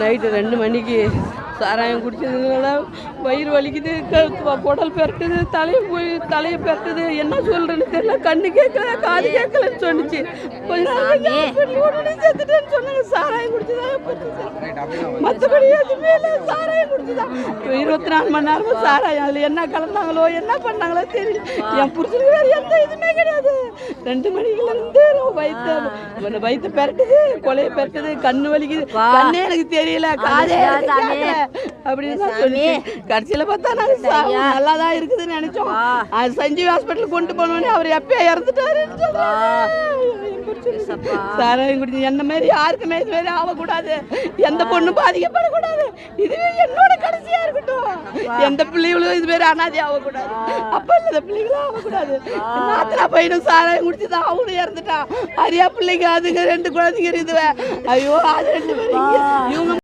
Night ரெண்டு மணிக்கு சாராயம் குடிச்சதுனால வயிறு வலிக்குது குடல் பெரட்டுது தலையை போய் தலையை பெரட்டுது. என்ன சொல்றேன்னு தெரியல. கண்ணு கேட்கல காது கேட்கலன்னு சொன்னுச்சு. கொஞ்ச நாள் செத்துட்டேன்னு சொன்னாங்க. சாராயம் குடிச்சதா மற்றபடி எதுவுமே இல்லை. சாராயம் குடிச்சுதான். இருபத்தி நாலு மணி நேரமும் சாராயம். அதில் என்ன கலந்தாங்களோ என்ன பண்ணாங்களோ தெரியல. என் புருஷனுக்கு வேறு எந்த இதுவுமே கிடையாது. ரெண்டு மணிக்குல இருந்து வயிற்று வயிற்று பெரட்டுது கொலையை பெரட்டுது கண்ணு வலிக்குது. கண்ணே எனக்கு தெரியல காதே அப்படின்னு சொல்லி கடைசியில் பார்த்தா நாங்கள் சா- நல்லா தான் இருக்குதுன்னு நினைச்சோம். அது சஞ்சீவ் ஹாஸ்பிட்டல் கொண்டு போனோடனே அவர் எப்பயே இறந்துட்டாருன்னு சொன்னாங்க. சாராயம் குடிச்சு என்ன மாதிரி யாருக்குமே இது மாதிரி ஆகக்கூடாது. எந்த பொண்ணும் பாதிக்கப்படக்கூடாது. இதுவே என்னோட கடைசியா இருக்கட்டும். எந்த பிள்ளைகளும் இது மாதிரி அனாதி ஆகக்கூடாது. அப்ப இல்லாத பிள்ளைகளும் ஆகக்கூடாது. நாத்தனா பையனும் சாராயம் குடிச்சுதான் அவனும் இறந்துட்டான். அரியா பிள்ளைங்க அதுங்க ரெண்டு குழந்தைங்க இருக்குது. ஐயோ அது ரெண்டு பேரும் இவங்க